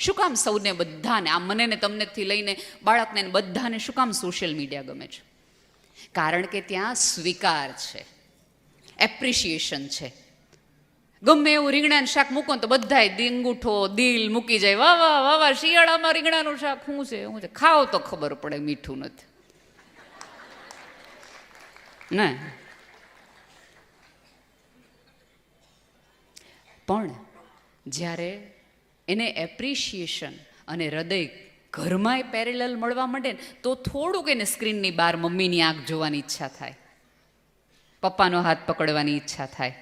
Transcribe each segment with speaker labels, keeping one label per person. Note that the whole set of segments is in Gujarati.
Speaker 1: શું કામ સૌને બધાને આ મને ને તમનેથી લઈને બાળકને બધાને શું કામ સોશિયલ મીડિયા ગમે છે? કારણ કે ત્યાં સ્વીકાર છે એપ્રિશિએશન છે. ગમે એવું રીંગણાનું શાક મૂકો તો બધાય દીંગુઠો દિલ મૂકી જાય, વાહ વાહ વાહ વાહ, શિયાળામાં રીંગણાનું શાક શું છે શું છે. ખાઓ તો ખબર પડે મીઠું નથી. ને? પણ જ્યારે એને એપ્રિશિએશન અને હૃદય ઘરમાંય પેરેલલ મળવા માંડે ને, તો થોડુંક એને સ્ક્રીનની બહાર મમ્મીની આંખ જોવાની ઈચ્છા થાય. પપ્પાનો હાથ પકડવાની ઈચ્છા થાય.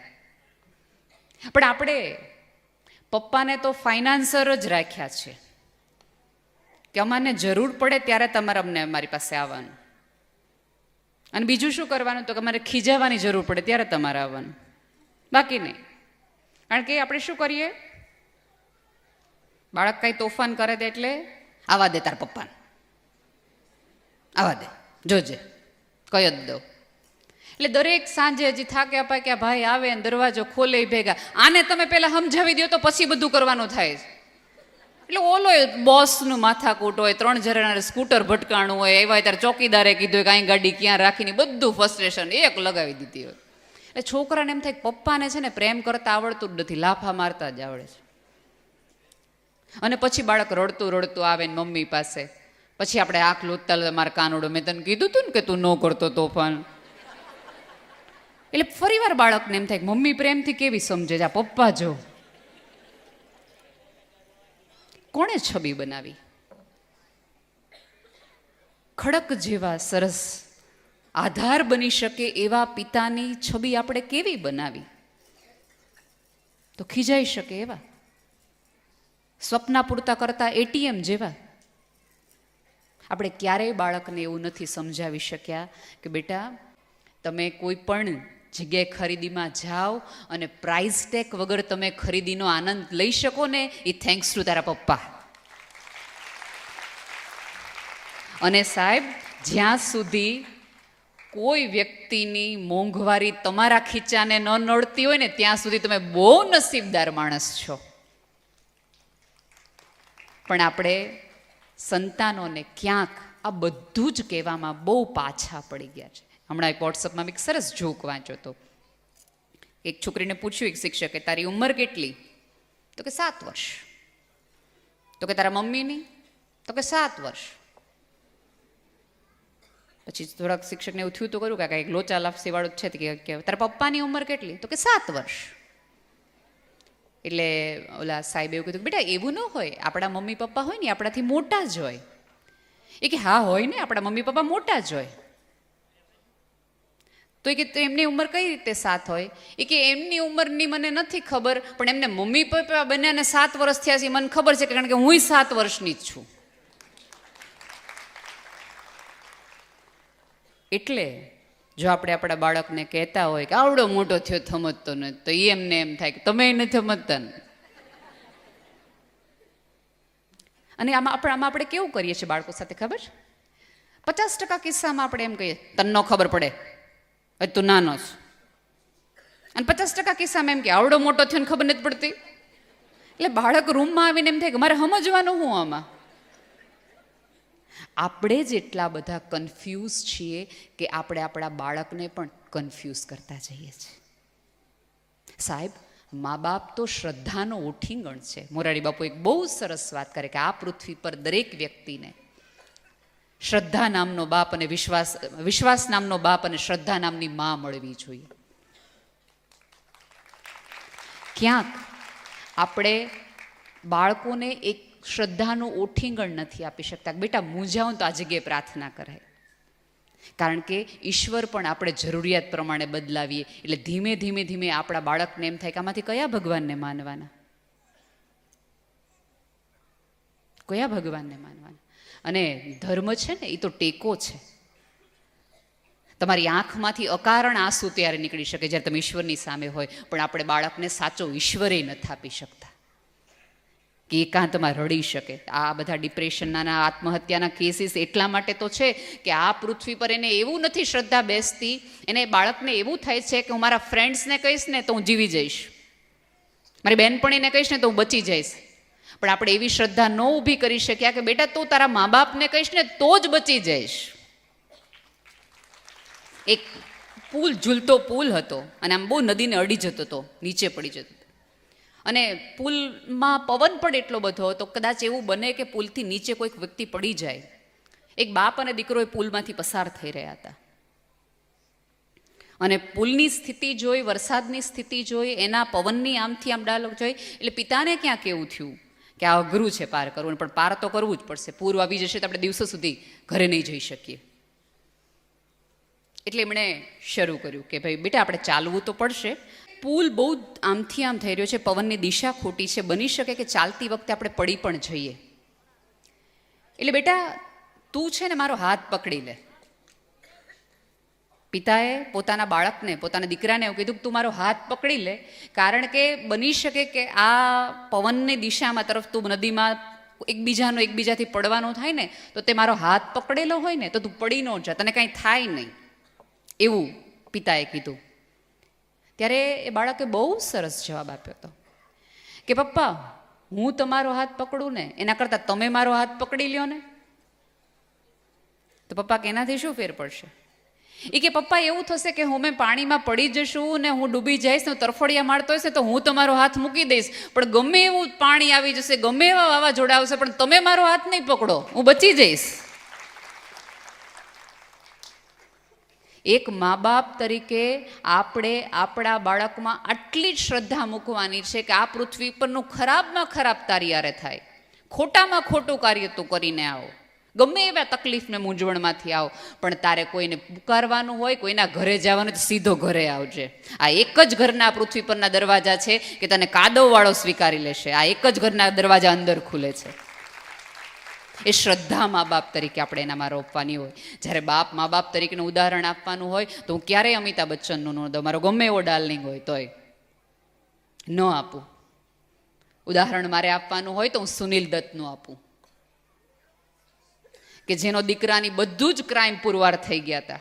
Speaker 1: પણ આપણે પપ્પાને તો ફાઇનાન્સર જ રાખ્યા છે. કે અમાને જરૂર પડે ત્યારે તમારે અમને અમારી પાસે આવવાનું. અને બીજું શું કરવાનું? તો કે અમારે ખીજાવાની જરૂર પડે ત્યારે તમારે આવવાનું. બાકી નહીં. કારણ કે આપણે શું કરીએ? બાળક કાંઈ તોફાન કરે દે એટલે? આવા દે તાર પપ્પાને. આવા દે. જોજે. કયો જ દો. એટલે દરેક સાંજે હજી થાકે અપાય ભાઈ આવે ને દરવાજો ખોલે ભેગા. આને તમે પહેલાં સમજાવી દો તો પછી બધું કરવાનું થાય એટલે ઓલો બોસનું માથાકૂટ હોય, ત્રણ જણાને સ્કૂટર ભટકાણું હોય એવા ત્યારે ચોકીદારે કીધું કે અહીં ગાડી ક્યાં રાખીને બધું ફ્રસ્ટ્રેશન એક લગાવી દીધી હોય. એટલે છોકરાને એમ થાય પપ્પાને છે ને પ્રેમ કરતા આવડતું જ નથી, લાફા મારતા જ આવડે છે. અને પછી બાળક રડતું રડતું આવે ને મમ્મી પાસે. પછી આપણે આંખ લોતતા મારા કાનોડો. મેં તને કીધું તું ને કે તું ન કરતો તોફાન એટલે ફરી વાર બાળકને એમ થાય મમ્મી પ્રેમથી કેવી સમજે આ પપ્પા જો. કોણે છબી બનાવી? ખડક જેવા સરસ આધાર બની શકે એવા પિતાની છબી આપણે કેવી બનાવી? તો ખીજાઈ શકે એવા. સ્વપ્ના પૂરતા કરતા એટીએમ જેવા. આપણે ક્યારેય બાળકને એવું નથી સમજાવી શક્યા કે બેટા, તમે કોઈ પણ જગ્યાએ ખરીદીમાં જાઓ અને પ્રાઇઝ ટેગ વગર તમે ખરીદીનો આનંદ લઈ શકો ને, એ થેન્ક્સ ટુ તારા પપ્પા. અને સાહેબ, જ્યાં સુધી કોઈ વ્યક્તિની મોંઘવારી તમારા ખીચાને ન નડતી હોય ને, ત્યાં સુધી તમે બહુ નસીબદાર માણસ છો. પણ આપણે સંતાનોને ક્યાંક આ બધું જ કહેવામાં બહુ પાછા પડી ગયા છે. હમણાં એક વોટ્સઅપમાં એક સરસ જોક વાંચ્યો હતો. એક છોકરીને પૂછ્યું એક શિક્ષકે, તારી ઉંમર કેટલી? તો કે, સાત વર્ષ. તો કે, તારા મમ્મીની? તો કે, સાત વર્ષ. પછી થોડાક શિક્ષકને એવું થયું તો કર્યું કે કાંઈક લોચા લાફસી વાળું છે. કે, તારા પપ્પાની ઉંમર કેટલી? તો કે, સાત વર્ષ. એટલે ઓલા સાહેબ એવું કીધું બેટા, એવું ન હોય. આપણા મમ્મી પપ્પા હોય ને આપણાથી મોટા જ હોય. એ કે, હા, હોય ને. આપણા મમ્મી પપ્પા મોટા જ હોય. તો એ કે એમની ઉંમર કઈ રીતે સાત હોય? એ કે, એમની ઉંમરની મને નથી ખબર, પણ એમને મમ્મી પપ્પા બંનેને સાત વર્ષ થયા છે. મને ખબર છે કારણ કે હું સાત વર્ષની જ છું. એટલે જો આપણે આપણા બાળકને કહેતા હોય કે આવડો મોટો થયો સમજતો નથી, તો એ એમને એમ થાય કે તમે નથી ને. અને આમાં આપણે આમાં આપણે કેવું કરીએ છીએ બાળકો સાથે, ખબર? પચાસ ટકા કિસ્સામાં આપણે એમ કહીએ તને ખબર પડે. હવે તું નાનો છે. અને પચાસ ટકા કિસ્સામાં એમ કે, આવડો મોટો થયો ને ખબર નથી પડતી. એટલે બાળક રૂમમાં આવીને એમ થાય કે, મારે સમજવાનું હું આમાં? આપણે જેટલા બધા કન્ફ્યુઝ છીએ કે આપણે આપણા બાળકને પણ કન્ફ્યુઝ કરતા જઈએ છીએ. સાહેબ મા બાપ તો શ્રદ્ધાનો ઓઠીંગણ છે. મોરારી બાપુ એક બહુ સરસ વાત કરે કે આ પૃથ્વી પર દરેક વ્યક્તિને શ્રદ્ધા નામનો બાપ અને વિશ્વાસ વિશ્વાસ નામનો બાપ અને શ્રદ્ધા નામની મા મળવી જોઈએ. ક્યાંક આપણે બાળકોને એક શ્રદ્ધાનું ઓઠીંગણ નથી આપી શકતા. બેટા મૂંઝાવું તો આ જગ્યાએ પ્રાર્થના કરાય કારણ કે ઈશ્વર પણ આપણે જરૂરિયાત પ્રમાણે બદલાવીએ. એટલે ધીમે ધીમે ધીમે આપણા બાળકને એમ થાય કે આમાંથી કયા ભગવાનને માનવાના? કયા ભગવાનને માનવાના? અને ધર્મ છે ને, એ તો ટેકો છે. તમારી આંખમાંથી અકારણ આંસુ ત્યારે નીકળી શકે જ્યારે તમે ઈશ્વરની સામે હોય. પણ આપણે બાળકને સાચો ઈશ્વરે નથી આપી શકતા. કે એકાંતમાં રડી શકે. આ બધા ડિપ્રેશનના આત્મહત્યાના કેસીસ એટલા માટે તો છે કે આ પૃથ્વી પર એને એવું નથી શ્રદ્ધા બેસતી, એને બાળકને એવું થાય છે કે હું મારા ફ્રેન્ડ્સને કહીશ ને તો હું જીવી જઈશ. મારી બહેનપણીને કહીશ ને તો હું બચી જઈશ. પણ આપણે એવી શ્રદ્ધા ન ઊભી કરી શક્યા કે બેટા તું તારા મા બાપને કહીશ ને તો જ બચી જઈશ. એક પુલ ઝૂલતો પુલ હતો અને આમ બહુ નદીને અડી જતો હતો નીચે પડી જતો. અને પુલમાં પવન પણ એટલો બધો હતો કદાચ એવું બને કે પુલથી નીચે કોઈક વ્યક્તિ પડી જાય. એક બાપ અને દીકરો એ પુલમાંથી પસાર થઈ રહ્યા હતા. અને પુલની સ્થિતિ જોઈ, વરસાદની સ્થિતિ જોઈ, એના પવનની આમથી આમ ડાયલોગ જોઈ, એટલે પિતાને ક્યાં કેવું થયું? કે આ અઘરું છે પાર કરવું, પણ પાર તો કરવું જ પડશે. પૂર આવી જશે તો આપણે દિવસો સુધી ઘરે નહીં જઈ શકીએ. એટલે એમણે શરૂ કર્યું કે ભાઈ, બેટા, આપણે ચાલવું તો પડશે પુલ બહુ આમથી આમ થઈ રહ્યો છે, પવનની દિશા ખોટી છે, બની શકે કે ચાલતી વખતે આપણે પડી પણ જઈએ. એટલે બેટા, તું છે ને મારો હાથ પકડી લે. પિતાએ પોતાના બાળકને, પોતાના દીકરાને એવું કીધું કે તું મારો હાથ પકડી લે, કારણ કે બની શકે કે આ પવનની દિશામાં તરફ તું નદીમાં એકબીજાનો એકબીજાથી પડવાનો થાય ને, તો તે મારો હાથ પકડેલો હોય ને, તો તું પડી ન જા, તને કાંઈ થાય નહીં. એવું પિતાએ કીધું. ત્યારે એ બાળકે બહુ સરસ જવાબ આપ્યો હતો કે, પપ્પા, હું તમારો હાથ પકડું ને, એના કરતાં તમે મારો હાથ પકડી લ્યો ને. તો પપ્પા કે, એનાથી શું ફેર પડશે? એ કે, પપ્પા, એવું થશે કે હું મેં પાણીમાં પડી જશું ને હું ડૂબી જઈશ ને તરફડિયા મારતો હશે તો હું તમારો હાથ મૂકી દઈશ. પણ ગમે એવું પાણી આવી જશે, ગમે એવા વાવાઝોડા આવશે, પણ તમે મારો હાથ નહીં પકડો, હું બચી જઈશ. એક મા બાપ તરીકે આપણે આપણા બાળકમાં આટલી જ શ્રદ્ધા મૂકવાની છે કે આ પૃથ્વી પરનું ખરાબમાં ખરાબ તારી યારે થાય. ખોટામાં ખોટું કાર્ય તું કરીને આવો. ગમે એવા તકલીફને મૂંઝવણમાંથી આવો. પણ તારે કોઈને પુકારવાનું હોય, કોઈના ઘરે જવાનું તો સીધો ઘરે આવજે. આ એક જ ઘરના પૃથ્વી પરના દરવાજા છે કે તને કાદવવાળો સ્વીકારી લેશે. આ એક જ ઘરના દરવાજા અંદર ખુલે છે. એ શ્રદ્ધા મા બાપ તરીકે આપણે એનામાં રોપવાની હોય. જ્યારે બાપ મા બાપ તરીકેનું ઉદાહરણ આપવાનું હોય, તો હું ક્યારેય અમિતાભ બચ્ચનનું ન દઉં. મારો ગમે એવો ડાર્લિંગ હોય તોય. ન આપું. ઉદાહરણ મારે આપવાનું હોય તો હું સુનિલ દત્તનું આપું. કે જેનો દીકરાની બધું જ ક્રાઇમ પુરવાર થઈ ગયા હતા.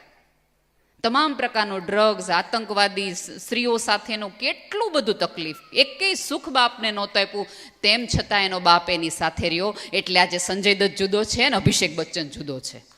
Speaker 1: તમામ પ્રકારનો ડ્રગ્સ આતંકવાદી સ્ત્રીઓ સાથેનું કેટલું બધું તકલીફ. એકેય સુખ બાપને નહોતું આપ્યું. તેમ છતાં એનો બાપ એની સાથે રહ્યો. એટલે આજે સંજય દત્ત જુદો છે અને અભિષેક બચ્ચન જુદો છે.